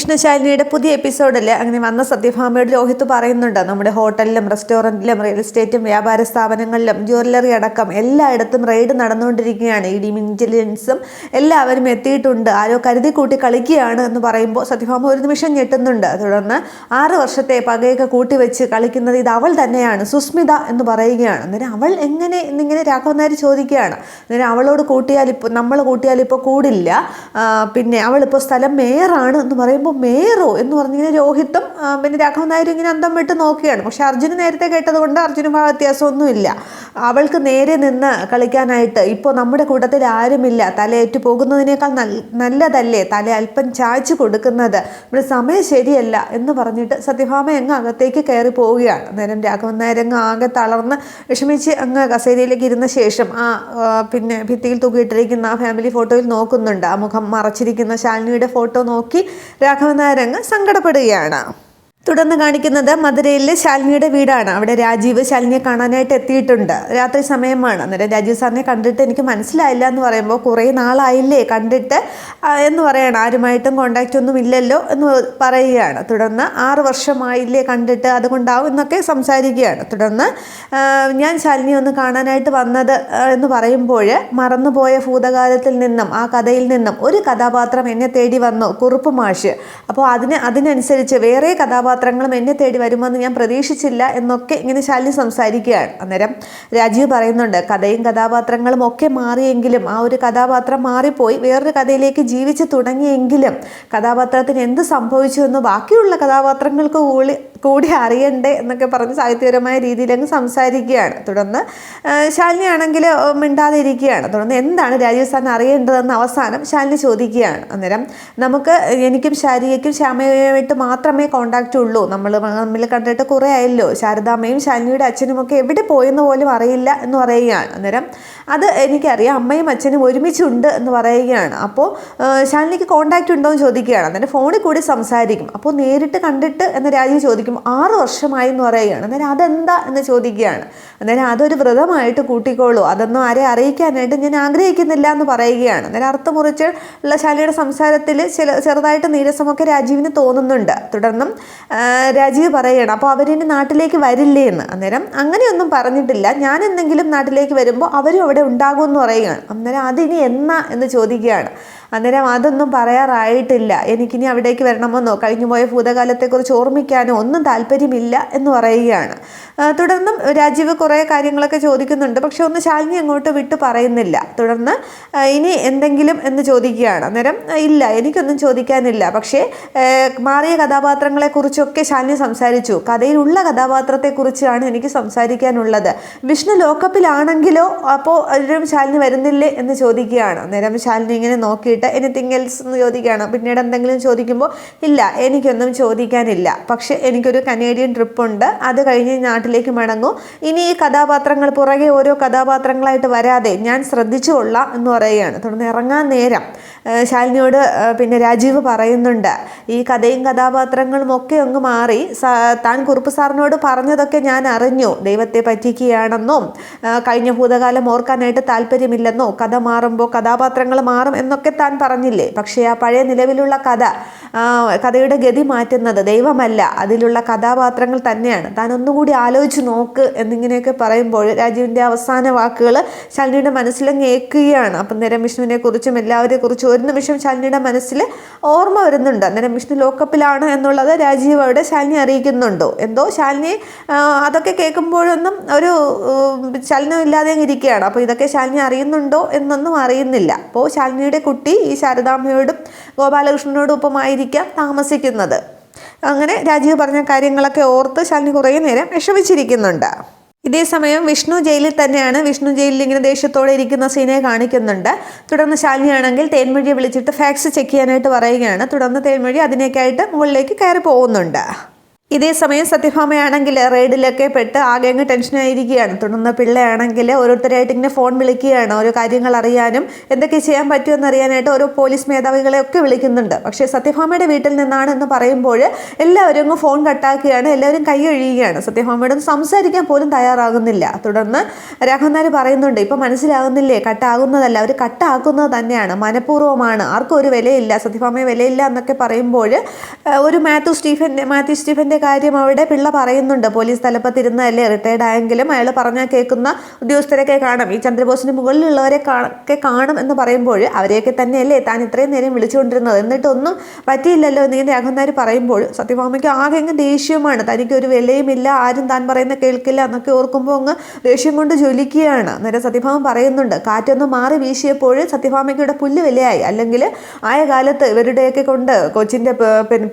വിഷ്ണുശാലിനിയുടെ പുതിയ എപ്പിസോഡിൽ അങ്ങനെ വന്ന സത്യഭാമയോട് ലോഹിത്ത് പറയുന്നുണ്ട്. നമ്മുടെ ഹോട്ടലിലും റെസ്റ്റോറന്റിലും റിയൽ എസ്റ്റേറ്റും വ്യാപാര സ്ഥാപനങ്ങളിലും ജ്വല്ലറി അടക്കം എല്ലായിടത്തും റെയ്ഡ് നടന്നുകൊണ്ടിരിക്കുകയാണ്. ഇ ഡി ഇന്റലിജൻസും എല്ലാവരും എത്തിയിട്ടുണ്ട്. ആരോ കരുതി കൂട്ടി കളിക്കുകയാണ് എന്ന് പറയുമ്പോൾ സത്യഭാമ ഒരു നിമിഷം ഞെട്ടുന്നുണ്ട്. തുടർന്ന് ആറ് വർഷത്തെ പകയൊക്കെ കൂട്ടിവെച്ച് കളിക്കുന്നത് ഇത് അവൾ തന്നെയാണ് സുസ്മിത എന്ന് പറയുകയാണ്. അന്നേരം അവൾ എങ്ങനെ എന്നിങ്ങനെ രാഘവൻ നായർ ചോദിക്കുകയാണ്. അന്നേരം അവളോട് കൂട്ടിയാൽ ഇപ്പോൾ നമ്മൾ കൂട്ടിയാൽ ഇപ്പോൾ കൂടില്ല. പിന്നെ അവളിപ്പോൾ സ്ഥലം മേയറാണ് എന്ന് പറയുമ്പോൾ മേയറോ എന്ന് പറഞ്ഞിങ്ങനെ രോഹിത്തും ആ, പിന്നെ രാഘവൻ നായർ ഇങ്ങനെ അന്തം വിട്ട് നോക്കുകയാണ്. പക്ഷെ അർജുന് നേരത്തെ കേട്ടതുകൊണ്ട് കൊണ്ട് അർജുന് ഭാവ വ്യത്യാസമൊന്നുമില്ല. അവൾക്ക് നേരെ നിന്ന് കളിക്കാനായിട്ട് ഇപ്പോൾ നമ്മുടെ കൂട്ടത്തിൽ ആരുമില്ല. തലയേറ്റു പോകുന്നതിനേക്കാൾ നല്ലതല്ലേ തല അല്പം ചായ്ച്ചു കൊടുക്കുന്നത്? ഇവിടെ സമയം ശരിയല്ല എന്ന് പറഞ്ഞിട്ട് സത്യഭാമ അങ്ങ് അകത്തേക്ക് കയറി പോവുകയാണ്. അന്നേരം രാഘവൻ നായർ അങ്ങ് ആകെ തളർന്ന് വിഷമിച്ച് അങ്ങ് കസേരയിലേക്ക് ഇരുന്ന ശേഷം ആ ആ, പിന്നെ ഭിത്തിയിൽ തൂക്കിയിട്ടിരിക്കുന്ന ആ ഫാമിലി ഫോട്ടോയിൽ നോക്കുന്നുണ്ട്. ആ മുഖം മറച്ചിരിക്കുന്ന ശാലിനിയുടെ ഫോട്ടോ നോക്കി അങ്ങ് സങ്കടപ്പെടുകയാണ്. തുടർന്ന് കാണിക്കുന്നത് മധുരയിലെ ശാലിനിയുടെ വീടാണ്. അവിടെ രാജീവ് ശാലിനിയെ കാണാനായിട്ട് എത്തിയിട്ടുണ്ട്. രാത്രി സമയമാണ്. അന്നേരം രാജീവ് സാറിനെ കണ്ടിട്ട് എനിക്ക് മനസ്സിലായില്ല എന്ന് പറയുമ്പോൾ കുറേ നാളായില്ലേ കണ്ടിട്ട് എന്ന് പറയണം. ആരുമായിട്ടും കോണ്ടാക്റ്റ് ഒന്നും ഇല്ലല്ലോ എന്ന് പറയുകയാണ്. തുടർന്ന് ആറ് വർഷമായില്ലേ കണ്ടിട്ട് അതുകൊണ്ടാവും എന്നൊക്കെ സംസാരിക്കുകയാണ്. തുടർന്ന് ഞാൻ ശാലിനി ഒന്ന് കാണാനായിട്ട് വന്നത് എന്ന് പറയുമ്പോൾ മറന്നുപോയ ഭൂതകാലത്തിൽ നിന്നും ആ കഥയിൽ നിന്നും ഒരു കഥാപാത്രം എന്നെ തേടി വന്നു. കുറുപ്പ് മാഷ്. അപ്പോൾ അതിന് അതിനനുസരിച്ച് വേറെ കഥാപാത്രങ്ങളും എന്നെ തേടി വരുമെന്ന് ഞാൻ പ്രതീക്ഷിച്ചില്ല എന്നൊക്കെ ഇങ്ങനെ ശാലിനി സംസാരിക്കുകയാണ്. അന്നേരം രാജീവ് പറയുന്നുണ്ട് കഥയും കഥാപാത്രങ്ങളും ഒക്കെ മാറിയെങ്കിലും ആ ഒരു കഥാപാത്രം മാറിപ്പോയി വേറൊരു കഥയിലേക്ക് ജീവിച്ചു തുടങ്ങിയെങ്കിലും കഥാപാത്രത്തിന് എന്ത് സംഭവിച്ചു എന്ന് ബാക്കിയുള്ള കഥാപാത്രങ്ങൾക്ക് കൂടി കൂടി അറിയണ്ടേ എന്നൊക്കെ പറഞ്ഞ് സാഹിത്യപരമായ രീതിയിൽ അങ്ങ് സംസാരിക്കുകയാണ്. തുടർന്ന് ശാലിനി ആണെങ്കിൽ മിണ്ടാതെ ഇരിക്കുകയാണ് തുടർന്ന് എന്താണ് രാജീവ് സാറിന് അറിയേണ്ടതെന്ന് അവസാനം ശാലിനി ചോദിക്കുകയാണ്. അന്നേരം നമുക്ക് എനിക്കും ശാരികയ്ക്കും ശ്യാമയുമായിട്ട് മാത്രമേ കോണ്ടാക്റ്റ് ഉള്ളൂ. നമ്മൾ തമ്മിൽ കണ്ടിട്ട് കുറേ ആയല്ലോ. ശാരദാമ്മയും ശാലിനിയുടെ അച്ഛനുമൊക്കെ എവിടെ പോയെന്ന് പോലും അറിയില്ല എന്ന് പറയുകയാണ്. അന്നേരം അത് എനിക്കറിയാം. അമ്മയും അച്ഛനും ഒരുമിച്ചുണ്ട് എന്ന് പറയുകയാണ്. അപ്പോൾ ശാലിനിക്ക് കോണ്ടാക്റ്റ് ഉണ്ടോ എന്ന് ചോദിക്കുകയാണ്. അന്നേരം ഫോണിൽ കൂടി സംസാരിക്കും. അപ്പോൾ നേരിട്ട് കണ്ടിട്ട് എന്ന് രാജീവ് ചോദിക്കും. ആറ് വർഷമായി എന്ന് പറയുകയാണ്. അന്നേരം അതെന്താ എന്ന് ചോദിക്കുകയാണ്. അന്നേരം അതൊരു വ്രതമായിട്ട് കൂട്ടിക്കോളൂ. അതൊന്നും ആരെ അറിയിക്കാനായിട്ട് ഞാൻ ആഗ്രഹിക്കുന്നില്ല എന്ന് പറയുകയാണ്. അന്നേരം അർത്ഥം മുറിച്ച് ഉള്ള ശാലിയുടെ സംസാരത്തിൽ ചില ചെറുതായിട്ട് നീരസമൊക്കെ രാജീവിന് തോന്നുന്നുണ്ട്. തുടർന്നും രാജീവ് പറയുകയാണ് അപ്പോൾ അവരിനി നാട്ടിലേക്ക് വരില്ലേ എന്ന്. അന്നേരം അങ്ങനെയൊന്നും പറഞ്ഞിട്ടില്ല. ഞാൻ എന്തെങ്കിലും നാട്ടിലേക്ക് വരുമ്പോൾ അവരും അവിടെ ഉണ്ടാകുമെന്ന് പറയുകയാണ്. അന്നേരം അതിനി എന്നാ? എന്ന് ചോദിക്കുകയാണ്. അന്നേരം അതൊന്നും പറയാറായിട്ടില്ല. എനിക്കിനി അവിടേക്ക് വരണമെന്നോ കഴിഞ്ഞു പോയ ഭൂതകാലത്തെക്കുറിച്ച് ഓർമ്മിക്കാനോ ഒന്നും താല്പര്യമില്ല എന്ന് പറയുകയാണ്. തുടർന്നും രാജീവ് കുറേ കാര്യങ്ങളൊക്കെ ചോദിക്കുന്നുണ്ട്. പക്ഷെ ഒന്ന് ശാലിനി അങ്ങോട്ട് വിട്ട് പറയുന്നില്ല. തുടർന്ന് ഇനി എന്തെങ്കിലും എന്ന് ചോദിക്കുകയാണ്. അന്നേരം ഇല്ല എനിക്കൊന്നും ചോദിക്കാനില്ല. പക്ഷേ മാറിയ കഥാപാത്രങ്ങളെക്കുറിച്ചൊക്കെ ശാലിനി സംസാരിച്ചു. കഥയിലുള്ള കഥാപാത്രത്തെക്കുറിച്ചാണ് എനിക്ക് സംസാരിക്കാനുള്ളത്. വിഷ്ണു ലോക്കപ്പിലാണെങ്കിലോ അപ്പോൾ ശാലിനി വരുന്നില്ലേ എന്ന് ചോദിക്കുകയാണ്. അന്നേരം ശാലിനി ഇങ്ങനെ നോക്കിയിട്ട് എനിത്തിങ് എൽസ് എന്ന് ചോദിക്കുകയാണ്. പിന്നീട് എന്തെങ്കിലും ചോദിക്കുമ്പോൾ ഇല്ല എനിക്കൊന്നും ചോദിക്കാനില്ല. പക്ഷേ എനിക്കൊരു കനേഡിയൻ ട്രിപ്പ് ഉണ്ട്. അത് കഴിഞ്ഞ് നാട്ടിലേക്ക് മടങ്ങും. ഇനി ഈ കഥാപാത്രങ്ങൾ പുറകെ ഓരോ കഥാപാത്രങ്ങളായിട്ട് വരാതെ ഞാൻ ശ്രദ്ധിച്ചു കൊള്ളാം എന്ന് പറയുകയാണ്. തുടർന്ന് ഇറങ്ങാൻ നേരം ശാലിനിയോട് പിന്നെ രാജീവ് പറയുന്നുണ്ട് ഈ കഥയും കഥാപാത്രങ്ങളും ഒക്കെ അങ്ങ് മാറി. താൻ കുറുപ്പ് സാറിനോട് പറഞ്ഞതൊക്കെ ഞാൻ അറിഞ്ഞു. ദൈവത്തെ പറ്റിക്കുകയാണെന്നും കഴിഞ്ഞ ഭൂതകാലം ഓർക്കാനായിട്ട് താല്പര്യമില്ലെന്നോ കഥ മാറുമ്പോൾ കഥാപാത്രങ്ങൾ മാറും എന്നൊക്കെ താൻ പറഞ്ഞില്ലേ? പക്ഷേ ആ പഴയ നിലവിലുള്ള കഥ കഥയുടെ ഗതി മാറ്റുന്നത് ദൈവമല്ല. അതിലുള്ള കഥാപാത്രങ്ങൾ തന്നെയാണ്. താൻ ഒന്നുകൂടി ആലോചിച്ച് നോക്ക് എന്നിങ്ങനെയൊക്കെ പറയുമ്പോൾ രാജീവിന്റെ അവസാന വാക്കുകൾ ശാലിനിയുടെ മനസ്സിൽ ഏൽക്കുകയാണ് അപ്പം നേരം വിഷ്ണുവിനെ കുറിച്ചും എല്ലാവരെ കുറിച്ചും ഒരു നിമിഷം ശാലിനിയുടെ മനസ്സിൽ ഓർമ്മ വരുന്നുണ്ട്. അന്നേരം വിഷ്ണു ലോക്കപ്പിലാണ് എന്നുള്ളത് രാജീവ് അവിടെ ശാലിനി അറിയിക്കുന്നുണ്ടോ? എന്തോ ശാലിനി അതൊക്കെ കേൾക്കുമ്പോഴൊന്നും ഒരു ചലനമില്ലാതെ ഇരിക്കുകയാണ്. അപ്പോൾ ഇതൊക്കെ ശാലിനി അറിയുന്നുണ്ടോ എന്നൊന്നും അറിയുന്നില്ല. അപ്പോൾ ശാലിനിയുടെ കുട്ടി ഈ ശാരദാമ്മയോടും ഗോപാലകൃഷ്ണനോടും ഒപ്പമായിരിക്കാം താമസിക്കുന്നത്. അങ്ങനെ രാജീവ് പറഞ്ഞ കാര്യങ്ങളൊക്കെ ഓർത്ത് ശാലിനി കുറേ നേരം വിഷമിച്ചിരിക്കുന്നുണ്ട്. ഇതേ സമയം വിഷ്ണു ജയിലിൽ തന്നെയാണ്. വിഷ്ണു ജയിലിൽ ഇങ്ങനെ ദേഷ്യത്തോടെ ഇരിക്കുന്ന സീനെ കാണിക്കുന്നുണ്ട്. തുടർന്ന് ശാലിനിയാണെങ്കിൽ തേൻമൊഴിയെ വിളിച്ചിട്ട് ഫാക്സ് ചെക്ക് ചെയ്യാനായിട്ട് പറയുകയാണ്. തുടർന്ന് തേൻമൊഴി അതിനേക്കായിട്ട് മുകളിലേക്ക് കയറി പോകുന്നുണ്ട്. ഇതേ സമയം സത്യഭാമയാണെങ്കിൽ റെയ്ഡിലൊക്കെ പെട്ട് ആകെ അങ്ങ് ടെൻഷനായിരിക്കുകയാണ്. തുടർന്ന് പിള്ളയാണെങ്കിൽ ഓരോരുത്തരായിട്ട് ഇങ്ങനെ ഫോൺ വിളിക്കുകയാണ് ഓരോ കാര്യങ്ങൾ അറിയാനും എന്തൊക്കെ ചെയ്യാൻ പറ്റുമെന്ന് അറിയാനായിട്ട് ഓരോ പോലീസ് മേധാവികളെ ഒക്കെ വിളിക്കുന്നുണ്ട്. പക്ഷേ സത്യഭാമയുടെ വീട്ടിൽ നിന്നാണ് എന്ന് പറയുമ്പോൾ എല്ലാവരും അങ്ങ് ഫോൺ കട്ടാക്കുകയാണ് എല്ലാവരും കൈ ഒഴിയുകയാണ് സംസാരിക്കാൻ പോലും തയ്യാറാകുന്നില്ല. തുടർന്ന് രാഘവനാർ പറയുന്നുണ്ട് ഇപ്പം മനസ്സിലാകുന്നില്ലേ കട്ടാകുന്നതല്ല അവർ കട്ടാക്കുന്നത് തന്നെയാണ് മനഃപൂർവമാണ് ആർക്കും ഒരു വിലയില്ല സത്യഭാമയെ വിലയില്ല എന്നൊക്കെ പറയുമ്പോൾ ഒരു മാത്യു സ്റ്റീഫൻ മാത്യു സ്റ്റീഫന്റെ കാര്യം അവിടെ പിള്ള പറയുന്നുണ്ട്. പോലീസ് തലപ്പത്തിരുന്നതല്ലേ? റിട്ടയർഡ് ആയെങ്കിലും അയാൾ പറഞ്ഞാൽ കേൾക്കുന്ന ഉദ്യോഗസ്ഥരൊക്കെ കാണും. ഈ ചന്ദ്രബോസിന് മുകളിലുള്ളവരെ ഒക്കെ കാണും എന്ന് പറയുമ്പോൾ അവരെയൊക്കെ തന്നെയല്ലേ താൻ ഇത്രയും നേരം വിളിച്ചുകൊണ്ടിരുന്നത്? എന്നിട്ടൊന്നും പറ്റിയില്ലല്ലോ എന്നിങ്ങനെ രാഘവനാർ പറയുമ്പോൾ സത്യഭാമയ്ക്ക് ആകെ അങ്ങ് ദേഷ്യവുമാണ്. തനിക്ക് ഒരു വിലയുമില്ല ആരും താൻ പറയുന്ന കേൾക്കില്ല എന്നൊക്കെ ഓർക്കുമ്പോൾ അങ്ങ് ദേഷ്യം കൊണ്ട് ജ്വലിക്കുകയാണ്. നേരെ സത്യഭാമ പറയുന്നുണ്ട് കാറ്റൊന്ന് മാറി വീശിയപ്പോൾ സത്യഭാമയ്ക്ക് ഇവിടെ പുല്ല് വിലയായി. അല്ലെങ്കിൽ ആയ കാലത്ത് ഇവരുടെയൊക്കെ കൊണ്ട് കൊച്ചിന്റെ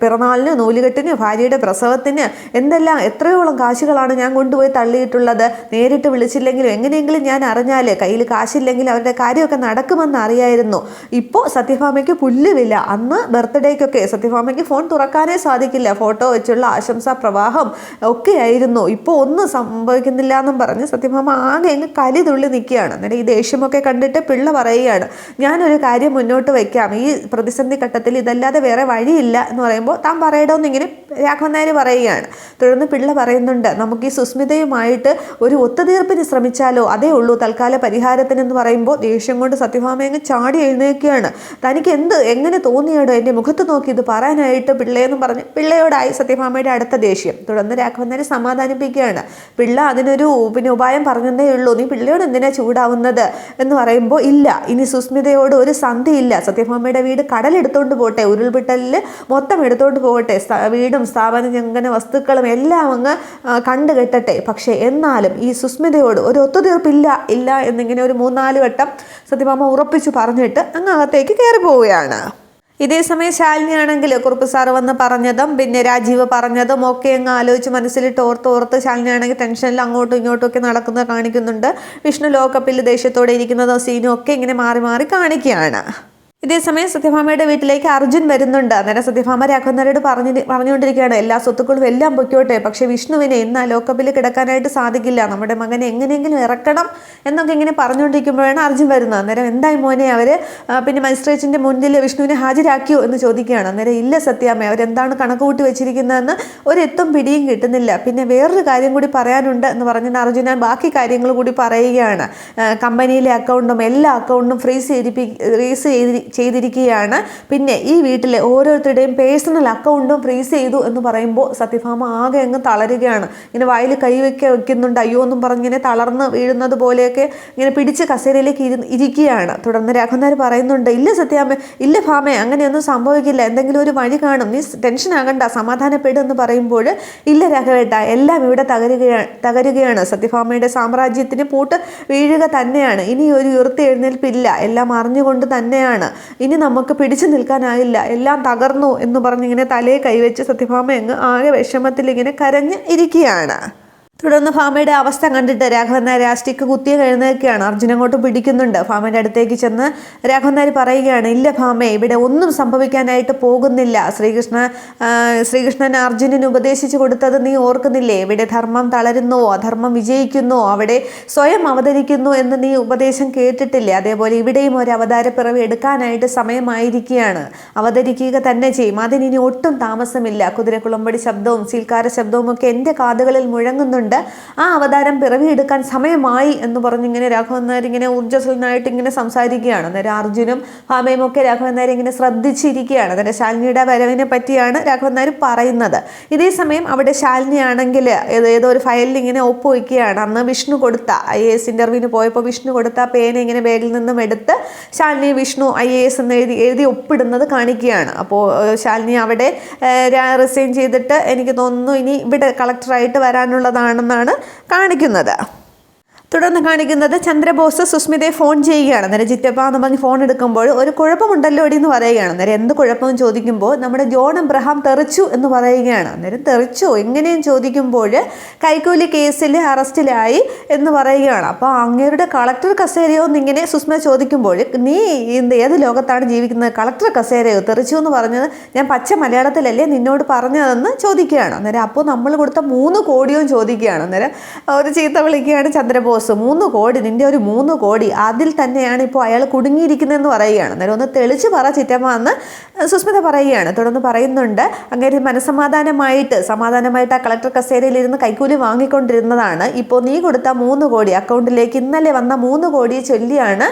പിറന്നാളിന് നൂലുകെട്ടിന് ഭാര്യയുടെ പ്രസവത്തിന് എന്തെല്ലാം എത്രയോളം കാശുകളാണ് ഞാൻ കൊണ്ടുപോയി തള്ളിയിട്ടുള്ളത് നേരിട്ട് വിളിച്ചില്ലെങ്കിലും എങ്ങനെയെങ്കിലും ഞാൻ അറിഞ്ഞാൽ കയ്യിൽ കാശില്ലെങ്കിൽ അവരുടെ കാര്യമൊക്കെ നടക്കുമെന്ന് അറിയായിരുന്നു. ഇപ്പോൾ സത്യഭാമയ്ക്ക് പുല്ലുമില്ല അന്ന് ബർത്ത്ഡേക്കൊക്കെ സത്യഭാമയ്ക്ക് ഫോൺ തുറക്കാനേ സാധിക്കില്ല. ഫോട്ടോ വെച്ചുള്ള ആശംസാ പ്രവാഹം ഒക്കെ ആയിരുന്നു ഇപ്പോൾ ഒന്നും സംഭവിക്കുന്നില്ല എന്നും പറഞ്ഞ് സത്യഭാമ ആകെ അങ്ങ് കലി തുള്ളി നിൽക്കുകയാണ്. അന്നേരം ഈ ദേഷ്യമൊക്കെ കണ്ടിട്ട് പിള്ള പറയുകയാണ് ഞാനൊരു കാര്യം മുന്നോട്ട് വയ്ക്കാം. ഈ പ്രതിസന്ധി ഘട്ടത്തിൽ ഇതല്ലാതെ വേറെ വഴിയില്ല എന്ന് പറയുമ്പോൾ താൻ പറയണമെന്ന് ഇങ്ങനെ രാഘവൻ പറയുകയാണ്. തുടർന്ന് പിള്ള പറയുന്നുണ്ട് നമുക്ക് ഈ സുസ്മിതയുമായിട്ട് ഒരു ഒത്തുതീർപ്പിന് ശ്രമിച്ചാലോ? അതേ ഉള്ളൂ തൽക്കാല പരിഹാരത്തിനെന്ന് പറയുമ്പോൾ ദേഷ്യം കൊണ്ട് സത്യഭാമയങ്ങ് ചാടി എഴുന്നേക്കുകയാണ് തനിക്ക് എന്ത് എങ്ങനെ തോന്നിയാടോ എന്റെ മുഖത്ത് നോക്കി ഇത് പറയാനായിട്ട് പിള്ളയെന്ന് പറഞ്ഞ് പിള്ളയോടായി സത്യഭാമയുടെ അടുത്ത ദേഷ്യം. തുടർന്ന് രാഘവൻ സമാധാനിപ്പിക്കുകയാണ് പിള്ള അതിനൊരു പിന്നെ ഉപായം പറഞ്ഞതേ ഉള്ളൂ നീ പിള്ളയോട് എന്തിനാ ചൂടാവുന്നത്? എന്ന് പറയുമ്പോൾ ഇല്ല ഇനി സുസ്മിതയോട് ഒരു സന്ധിയില്ല. സത്യഭാമയുടെ വീട് കടലെടുത്തോണ്ട് പോട്ടെ ഉരുൾപൊട്ടലിൽ മൊത്തം എടുത്തോണ്ട് പോകട്ടെ. വീടും സ്ഥാപന ജംഗന വസ്തുക്കളും എല്ലാം അങ്ങ് കണ്ടു കെട്ടട്ടെ. പക്ഷേ എന്നാലും ഈ സുസ്മിതയോട് ഒരു ഒത്തുതീർപ്പില്ല ഇല്ല എന്നിങ്ങനെ ഒരു മൂന്നാൽ വട്ടം സത്യഭാമ ഉറപ്പിച്ചു പറഞ്ഞിട്ട് അങ്ങ് അകത്തേക്ക് കയറി പോവുകയാണ്. ഇതേ സമയം ശാലിനി ആണെങ്കിൽ കുറുപ്പ് സാറ് വന്ന് പറഞ്ഞതും പിന്നെ രാജീവ് പറഞ്ഞതും ഒക്കെ അങ്ങ് ആലോചിച്ച് മനസ്സിലിട്ട് ഓർത്ത് ഓർത്ത് ശാലിനി ആണെങ്കിൽ ടെൻഷനിൽ അങ്ങോട്ടും ഇങ്ങോട്ടും ഒക്കെ നടക്കുന്നത് കാണിക്കുന്നുണ്ട്. വിഷ്ണു ലോകപ്പിൽ ദേഷ്യത്തോടെ ഇരിക്കുന്നതും സീനും ഒക്കെ ഇങ്ങനെ മാറി മാറി കാണിക്കുകയാണ്. ഇതേസമയം സത്യഭാമയുടെ വീട്ടിലേക്ക് അർജുൻ വരുന്നുണ്ട്. അന്നേരം സത്യഭാമ രാഘവന്നരോട് പറഞ്ഞു പറഞ്ഞുകൊണ്ടിരിക്കുകയാണ് എല്ലാ സ്വത്തുക്കളും എല്ലാം പൊയ്ക്കോട്ടെ പക്ഷെ വിഷ്ണുവിനെ ഇന്ന് ലോക്കപ്പിൽ കിടക്കാനായിട്ട് സാധിക്കില്ല. നമ്മുടെ മകനെ എങ്ങനെയെങ്കിലും ഇറക്കണം എന്നൊക്കെ ഇങ്ങനെ പറഞ്ഞുകൊണ്ടിരിക്കുമ്പോഴാണ് അർജുൻ വരുന്നത്. അന്നേരം എന്തായി മോനെ അവർ പിന്നെ മജിസ്ട്രേറ്റിന്റെ മുന്നിൽ വിഷ്ണുവിനെ ഹാജരാക്കിയോ എന്ന് ചോദിക്കുകയാണ്. അന്നേരം ഇല്ല സത്യാമ്മ അവരെന്താണ് കണക്ക് കൂട്ടി വെച്ചിരിക്കുന്നതെന്ന് ഒരെത്തും പിടിയും കിട്ടുന്നില്ല. പിന്നെ വേറൊരു കാര്യം കൂടി പറയാനുണ്ട് എന്ന് പറഞ്ഞിട്ട് അർജുന ബാക്കി കാര്യങ്ങൾ കൂടി പറയുകയാണ്. കമ്പനിയിലെ അക്കൗണ്ടും എല്ലാ അക്കൗണ്ടും ഫ്രീസ് ചെയ്തിപ്പി ഫ്രീസ് ചെയ്തി ചെയ്തിരിക്കുകയാണ്. പിന്നെ ഈ വീട്ടിലെ ഓരോരുത്തരുടെയും പേഴ്സണൽ അക്കൗണ്ടും ഫ്രീസ് ചെയ്തു എന്ന് പറയുമ്പോൾ സത്യഭാമ ആകെ അങ്ങ് തളരുകയാണ്. ഇങ്ങനെ വായിൽ കൈവയ്ക്ക വെക്കുന്നുണ്ട്. അയ്യോ എന്നും പറഞ്ഞിങ്ങനെ തളർന്ന് വീഴുന്നത് പോലെയൊക്കെ ഇങ്ങനെ പിടിച്ച് കസേരയിലേക്ക് ഇരു ഇരിക്കുകയാണ്. തുടർന്ന് രാഘവനാർ പറയുന്നുണ്ട് ഇല്ല സത്യാമ്മ ഇല്ല ഭാമേ അങ്ങനെയൊന്നും സംഭവിക്കില്ല. എന്തെങ്കിലും ഒരു വഴി കാണും. നീ ടെൻഷൻ ആകണ്ട സമാധാനപ്പെടും എന്ന് പറയുമ്പോൾ ഇല്ല രാഘവേട്ട എല്ലാം ഇവിടെ തകരുകയാണ് തകരുകയാണ്. സത്യഭാമയുടെ സാമ്രാജ്യത്തിന് പൂട്ട് വീഴുക തന്നെയാണ്. ഇനി ഒരു ഉയർത്തി എഴുന്നേൽപ്പില്ല. എല്ലാം അറിഞ്ഞുകൊണ്ട് തന്നെയാണ്. ഇനി നമുക്ക് പിടിച്ചു നിൽക്കാനായില്ല. എല്ലാം തകർന്നു എന്ന് പറഞ്ഞിങ്ങനെ തലയെ കൈവച്ച് സത്യഭാമ അങ്ങ് ആകെ വിഷമത്തിൽ ഇങ്ങനെ കരഞ്ഞ് ഇരിക്കുകയാണ്. തുടർന്ന് ഫാമയുടെ അവസ്ഥ കണ്ടിട്ട് രാഘവൻ നായർ ആ സ്റ്റിക്ക് കുത്തിയ എഴുന്നേൽക്കുകയാണ് അർജുൻ അങ്ങോട്ട് പിടിക്കുന്നുണ്ട്. ഫാമയുടെ അടുത്തേക്ക് ചെന്ന് രാഘവൻ നായർ പറയുകയാണ് ഇല്ല ഫാമേ ഇവിടെ ഒന്നും സംഭവിക്കാനായിട്ട് പോകുന്നില്ല. ശ്രീകൃഷ്ണ ശ്രീകൃഷ്ണൻ അർജുനന് ഉപദേശിച്ചു കൊടുത്തത് നീ ഓർക്കുന്നില്ലേ? ഇവിടെ ധർമ്മം തളരുന്നുവോ അധർമ്മം വിജയിക്കുന്നുവോ അവിടെ സ്വയം അവതരിക്കുന്നു എന്ന് നീ ഉപദേശം കേട്ടിട്ടില്ലേ? അതേപോലെ ഇവിടെയും ഒരു അവതാരപ്പിറവി എടുക്കാനായിട്ട് സമയമായിരിക്കുകയാണ്. അവതരിക്കുക തന്നെ ചെയ്യും. അതിനി ഒട്ടും താമസമില്ല. കുതിരക്കുളമ്പടി ശബ്ദവും സീൽക്കാര ശബ്ദവും ഒക്കെ എന്റെ കാതുകളിൽ മുഴങ്ങുന്നുണ്ട്. കൊണ്ട് ആ അവതാരം പിറവിയെടുക്കാൻ സമയമായി എന്ന് പറഞ്ഞിങ്ങനെ രാഘവൻ നായർ ഇങ്ങനെ ഊർജസ്വലനായിട്ട് ഇങ്ങനെ സംസാരിക്കുകയാണ്. അന്നേരം അർജുനും ഭാമയും ഒക്കെ രാഘവൻ നായർ ഇങ്ങനെ ശ്രദ്ധിച്ചിരിക്കുകയാണ്. അതിന്റെ ശാലിനിയുടെ വരവിനെ പറ്റിയാണ് രാഘവൻ നായർ പറയുന്നത്. ഇതേ സമയം അവിടെ ശാലിനി ആണെങ്കിൽ ഏതോ ഒരു ഫയലിൽ ഇങ്ങനെ ഒപ്പുവയ്ക്കുകയാണ് അന്ന് വിഷ്ണു കൊടുത്ത ഐ എ എസ് ഇന്റർവ്യൂവിന് പോയപ്പോൾ വിഷ്ണു കൊടുത്ത പേന ഇങ്ങനെ ബാഗിൽ നിന്നും എടുത്ത് Shalini Vishnu I A S എന്ന് എഴുതി എഴുതി ഒപ്പിടുന്നത് കാണിക്കുകയാണ്. അപ്പോൾ ശാലിനി അവിടെ റിസൈൻ ചെയ്തിട്ട് എനിക്ക് തോന്നുന്നു ഇനി ഇവിടെ കളക്ടറായിട്ട് വരാനുള്ളതാണ് ആണെന്നാണ് കാണിക്കുന്നത്. തുടർന്ന് കാണിക്കുന്നത് ചന്ദ്രബോസ് സുസ്മിതയെ ഫോൺ ചെയ്യുകയാണ്. അന്നേരം ചിറ്റപ്പ എന്ന് പറഞ്ഞ് ഫോൺ എടുക്കുമ്പോൾ ഒരു കുഴപ്പമുണ്ടല്ലോ അടി എന്ന് പറയുകയാണ്. അന്നേരം എന്ത് കുഴപ്പമെന്ന് ചോദിക്കുമ്പോൾ നമ്മുടെ ജോൺ എബ്രഹാം തെറിച്ചു എന്ന് പറയുകയാണ്. അന്നേരം തെറിച്ചോ എങ്ങനെയും ചോദിക്കുമ്പോൾ കൈക്കൂലി കേസിൽ അറസ്റ്റിലായി എന്ന് പറയുകയാണ്. അപ്പോൾ അങ്ങേരുടെ കളക്ടർ കസേരയോ എന്നിങ്ങനെ സുസ്മിത ചോദിക്കുമ്പോൾ നീ ഏത് ലോകത്താണ് ജീവിക്കുന്നത്? കളക്ടർ കസേരയോ തെറിച്ചു എന്ന് പറഞ്ഞത് ഞാൻ പച്ച മലയാളത്തിലല്ലേ നിന്നോട് പറഞ്ഞതെന്ന് ചോദിക്കുകയാണ്. അന്നേരം അപ്പോൾ നമ്മൾ കൊടുത്ത മൂന്ന് കോടിയോ ചോദിക്കുകയാണ്. അന്നേരം ഒരു ചീത്ത വിളിക്കുകയാണ് ചന്ദ്രബോസ്. മൂന്ന് കോടി നിന്റെ ഒരു മൂന്ന് കോടി അതിൽ തന്നെയാണ് ഇപ്പോൾ അയാൾ കുടുങ്ങിയിരിക്കുന്നതെന്ന് പറയുകയാണ്. അന്നേരം ഒന്ന് തെളിച്ച് പറ ചിറ്റമ്മ സുസ്മിത പറയുകയാണ്. തുടർന്ന് പറയുന്നുണ്ട് അങ്ങനെ മനസമാധാനമായിട്ട് സമാധാനമായിട്ട് ആ കളക്ടർ കസേരയിലിരുന്ന് കൈക്കൂലി വാങ്ങിക്കൊണ്ടിരുന്നതാണ്. ഇപ്പോൾ നീ കൊടുത്ത മൂന്ന് കോടി അക്കൗണ്ടിലേക്ക് ഇന്നലെ വന്ന മൂന്ന് കോടി ചൊല്ലിയാണ്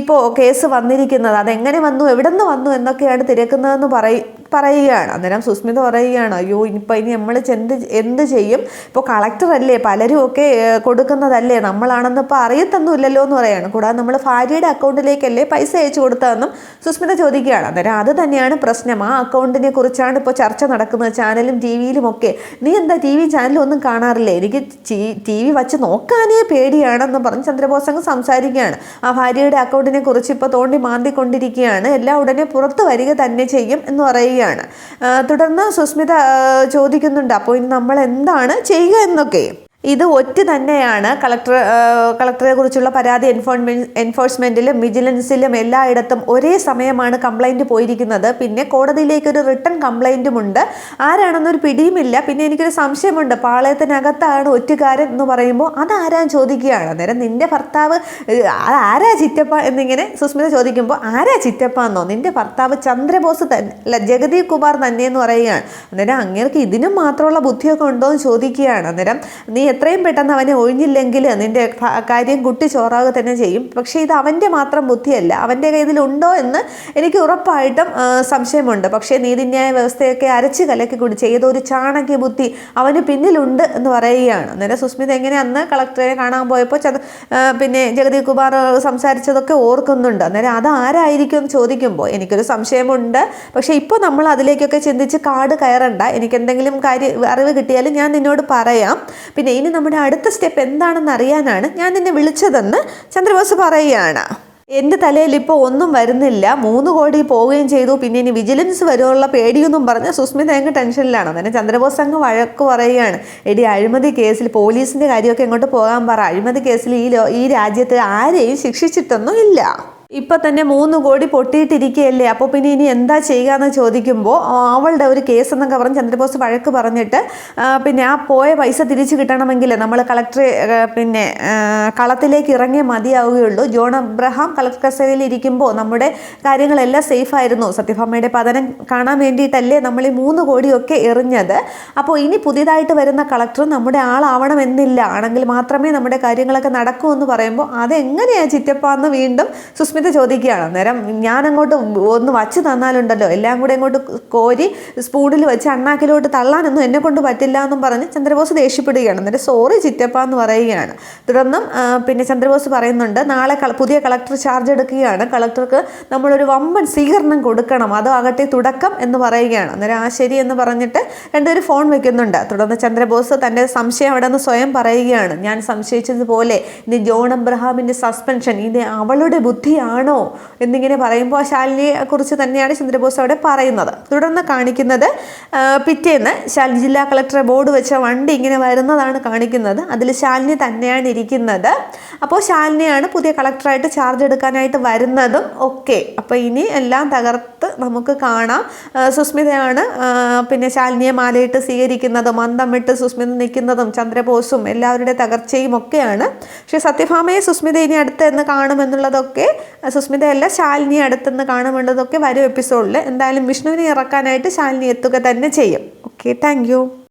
ഇപ്പോൾ കേസ് വന്നിരിക്കുന്നത്. അതെങ്ങനെ വന്നു എവിടെ നിന്ന് വന്നു എന്നൊക്കെയാണ് തിരക്കുന്നതെന്ന് പറയും പറയുകയാണ്. അന്നേരം സുസ്മിത പറയുകയാണ് അയ്യോ ഇനിയിപ്പോൾ ഇനി നമ്മൾ എന്ത് എന്ത് ചെയ്യും? ഇപ്പോൾ കളക്ടറല്ലേ പലരും ഒക്കെ കൊടുക്കുന്നതല്ലേ നമ്മളാണെന്ന് ഇപ്പോൾ അറിയത്തൊന്നുമില്ലല്ലോ എന്ന് പറയാണ്. കൂടാതെ നമ്മൾ ഭാര്യയുടെ അക്കൗണ്ടിലേക്കല്ലേ പൈസ അയച്ചു കൊടുത്തതെന്നും സുസ്മിത ചോദിക്കുകയാണ്. അന്നേരം അത് തന്നെയാണ് പ്രശ്നം. ആ അക്കൗണ്ടിനെ കുറിച്ചാണ് ഇപ്പോൾ ചർച്ച നടക്കുന്നത്. ചാനലും ടി വിയിലും ഒക്കെ. നീ എന്താ ടി വി ചാനലും ഒന്നും കാണാറില്ലേ? എനിക്ക് ടി വി വച്ച് നോക്കാനേ പേടിയാണെന്ന് പറഞ്ഞ് ചന്ദ്രബോസ് അങ്ങ് സംസാരിക്കുകയാണ്. ആ ഭാര്യയുടെ അക്കൗണ്ടിനെ കുറിച്ച് ഇപ്പോൾ തോണ്ടി മാന്തിക്കൊണ്ടിരിക്കുകയാണ്. എല്ലാം ഉടനെ പുറത്ത് വരിക തന്നെ ചെയ്യും എന്ന് പറയുകയാണ്. ആ, തുടർന്ന് സുസ്മിത ചോദിക്കുന്നുണ്ട് അപ്പോൾ ഇനി നമ്മൾ എന്താണ് ചെയ്യുക എന്നൊക്കെ? ഇത് ഒറ്റ തന്നെയാണ്. കളക്ടർ കളക്ടറെ കുറിച്ചുള്ള പരാതി എൻഫോൺമെൻ എൻഫോഴ്സ്മെന്റിലും വിജിലൻസിലും എല്ലായിടത്തും ഒരേ സമയമാണ് കംപ്ലൈന്റ് പോയിരിക്കുന്നത്. പിന്നെ കോടതിയിലേക്ക് ഒരു റിട്ടേൺ കംപ്ലൈന്റും ഉണ്ട് ആരാണെന്നൊരു പിടിയുമില്ല. പിന്നെ എനിക്കൊരു സംശയമുണ്ട്. പാളയത്തിനകത്താണ് ഒറ്റുകാരൻ എന്ന് പറയുമ്പോൾ അതാരാൻ ചോദിക്കുകയാണ്? അന്നേരം നിന്റെ ഭർത്താവ് ആരാ ചിറ്റപ്പ എന്നിങ്ങനെ സുസ്മിത ചോദിക്കുമ്പോൾ ആരാ ചിറ്റപ്പ എന്നോ? നിന്റെ ഭർത്താവ് ചന്ദ്രബോസ് തന്നെ അല്ല ജഗദീപ് കുമാർ തന്നെ എന്ന് പറയുകയാണ്. അന്നേരം അങ്ങേർക്ക് ഇതിനും മാത്രമുള്ള ബുദ്ധിയൊക്കെ ഉണ്ടോ എന്ന് ചോദിക്കുകയാണ്. അന്നേരം നീ എത്രയും പെട്ടെന്ന് അവനെ ഒഴിഞ്ഞില്ലെങ്കിൽ നിന്റെ കാര്യം കുട്ടി ചോറാകുക തന്നെ ചെയ്യും. പക്ഷേ ഇത് അവന്റെ മാത്രം ബുദ്ധിയല്ല. അവന്റെ കയ്യിലുണ്ടോ എന്ന് എനിക്ക് ഉറപ്പായിട്ടും സംശയമുണ്ട്. പക്ഷേ നീതിന്യായ വ്യവസ്ഥയൊക്കെ അരച്ച് കലക്കി കൂടി ചെയ്ത ഒരു ചാണക്യ ബുദ്ധി അവന് പിന്നിലുണ്ട് എന്ന് പറയുകയാണ്. അന്നേരം സുസ്മിത എങ്ങനെ അന്ന് കളക്ടറെ കാണാൻ പോയപ്പോൾ ചത് പിന്നെ ജഗതി കുമാർ സംസാരിച്ചതൊക്കെ ഓർക്കുന്നുണ്ട്. അന്നേരം അത് ആരായിരിക്കും എന്ന് ചോദിക്കുമ്പോൾ എനിക്കൊരു സംശയമുണ്ട്. പക്ഷേ ഇപ്പോൾ നമ്മൾ അതിലേക്കൊക്കെ ചിന്തിച്ച് കാട് കയറണ്ട. എനിക്ക് എന്തെങ്കിലും കാര്യം അറിവ് കിട്ടിയാലും ഞാൻ നിന്നോട് പറയാം. പിന്നെ ഇനി നമ്മുടെ അടുത്ത സ്റ്റെപ്പ് എന്താണെന്ന് അറിയാനാണ് ഞാൻ നിന്നെ വിളിച്ചതെന്ന് ചന്ദ്രബോസ് പറയുകയാണ്. എന്റെ തലയിൽ ഇപ്പോൾ ഒന്നും വരുന്നില്ല. മൂന്ന് കോടി പോവുകയും ചെയ്തു. പിന്നെ ഇനി വിജിലൻസ് വരുമുള്ള പേടിയൊന്നും പറഞ്ഞ് സുസ്മിത അങ്ങ് ടെൻഷനിലാണ്. അങ്ങനെ ചന്ദ്രബോസ് അങ്ങ് വഴക്ക് പറയുകയാണ്. എടി അഴിമതി കേസിൽ പോലീസിന്റെ കാര്യമൊക്കെ എങ്ങോട്ട് പോകാൻ പറ. അഴിമതി കേസിൽ ഈ ഈ രാജ്യത്ത് ആരെയും ശിക്ഷിച്ചിട്ടൊന്നും ഇല്ല. ഇപ്പൊ തന്നെ മൂന്ന് കോടി പൊട്ടിയിട്ടിരിക്കുകയല്ലേ? അപ്പോൾ പിന്നെ ഇനി എന്താ ചെയ്യുക എന്ന് ചോദിക്കുമ്പോൾ അവളുടെ ഒരു കേസ് എന്നൊക്കെ പറഞ്ഞ് ചന്ദ്രബോസ് വഴക്ക് പറഞ്ഞിട്ട് പിന്നെ ആ പോയ പൈസ തിരിച്ചു കിട്ടണമെങ്കിൽ നമ്മൾ കളക്ടറെ പിന്നെ കളത്തിലേക്ക് ഇറങ്ങിയേ മതിയാവുകയുള്ളൂ. ജോൺ അബ്രഹാം കളക്ടർ കസ്റ്റഡിയിൽ ഇരിക്കുമ്പോൾ നമ്മുടെ കാര്യങ്ങളെല്ലാം സേഫ് ആയിരുന്നു. സത്യഭാമയുടെ പതനം കാണാൻ വേണ്ടിയിട്ടല്ലേ നമ്മൾ ഈ മൂന്ന് കോടിയൊക്കെ എറിഞ്ഞത്. അപ്പോൾ ഇനി പുതിയതായിട്ട് വരുന്ന കളക്ടർ നമ്മുടെ ആളാവണമെന്നില്ല. ആണെങ്കിൽ മാത്രമേ നമ്മുടെ കാര്യങ്ങളൊക്കെ നടക്കൂ എന്ന് പറയുമ്പോൾ അതെങ്ങനെയാണ് ചിറ്റപ്പ എന്ന് വീണ്ടും സുസ്മിത ചോദിക്കുകയാണ്. അന്നേരം ഞാൻ അങ്ങോട്ട് ഒന്ന് വച്ച് തന്നാലുണ്ടല്ലോ. എല്ലാം കൂടെ അങ്ങോട്ട് കോരി സ്പൂണിൽ വെച്ച് അണ്ണാക്കിലോട്ട് തള്ളാനൊന്നും എന്നെ കൊണ്ട് പറ്റില്ല എന്നും പറഞ്ഞ് ചന്ദ്രബോസ് ദേഷ്യപ്പെടുകയാണ്. അന്നേരം സോറി ചിറ്റപ്പ എന്ന് പറയുകയാണ്. തുടർന്നും പിന്നെ ചന്ദ്രബോസ് പറയുന്നുണ്ട് നാളെ പുതിയ കളക്ടർ ചാർജ് എടുക്കുകയാണ്. കളക്ടർക്ക് നമ്മളൊരു വമ്പൻ സ്വീകരണം കൊടുക്കണം. അതോ ആകട്ടെ തുടക്കം എന്ന് പറയുകയാണ്. അന്നേരം ആ ശരി എന്ന് പറഞ്ഞിട്ട് രണ്ടുപേരും ഫോൺ വെക്കുന്നുണ്ട്. തുടർന്ന് ചന്ദ്രബോസ് തന്റെ സംശയം അവിടെ നിന്ന് സ്വയം പറയുകയാണ്. ഞാൻ സംശയിച്ചതുപോലെ ഇനി ജോൺ അബ്രഹാമിന്റെ സസ്പെൻഷൻ ഇത് അവളുടെ ബുദ്ധിയാണോ എന്നിങ്ങനെ പറയുമ്പോൾ ശാലിനിയെ കുറിച്ച് തന്നെയാണ് ചന്ദ്രബോസ് അവിടെ പറയുന്നത്. തുടർന്ന് കാണിക്കുന്നത് പിറ്റേന്ന് ശാലിനി ജില്ലാ കളക്ടറെ ബോർഡ് വെച്ച വണ്ടി ഇങ്ങനെ വരുന്നതാണ് കാണിക്കുന്നത്. അതിൽ ശാലിനി തന്നെയാണ് ഇരിക്കുന്നത്. അപ്പോൾ ശാലിനിയാണ് പുതിയ കളക്ടറായിട്ട് ചാർജ് എടുക്കാനായിട്ട് വരുന്നതും ഒക്കെ. അപ്പോൾ ഇനി എല്ലാം തകർത്ത് നമുക്ക് കാണാം. സുസ്മിതയാണ് പിന്നെ ശാലിനിയെ മാലയിട്ട് സ്വീകരിക്കുന്നതും അന്തമിട്ട് സുസ്മിത നിൽക്കുന്നതും ചന്ദ്രബോസും എല്ലാവരുടെ തകർച്ചയും ഒക്കെയാണ്. പക്ഷേ സത്യഭാമയെ സുസ്മിത ഇനി അടുത്ത് എന്ന് കാണുമെന്നുള്ളതൊക്കെ സുസ്മിതയല്ല ശാലിനി അടുത്തുനിന്ന് കാണുമെന്നതൊക്കെ വരും എപ്പിസോഡിൽ എന്തായാലും വിഷ്ണുവിനെ ഇറക്കാനായിട്ട് ശാലിനി എത്തുക തന്നെ ചെയ്യും. Okay thank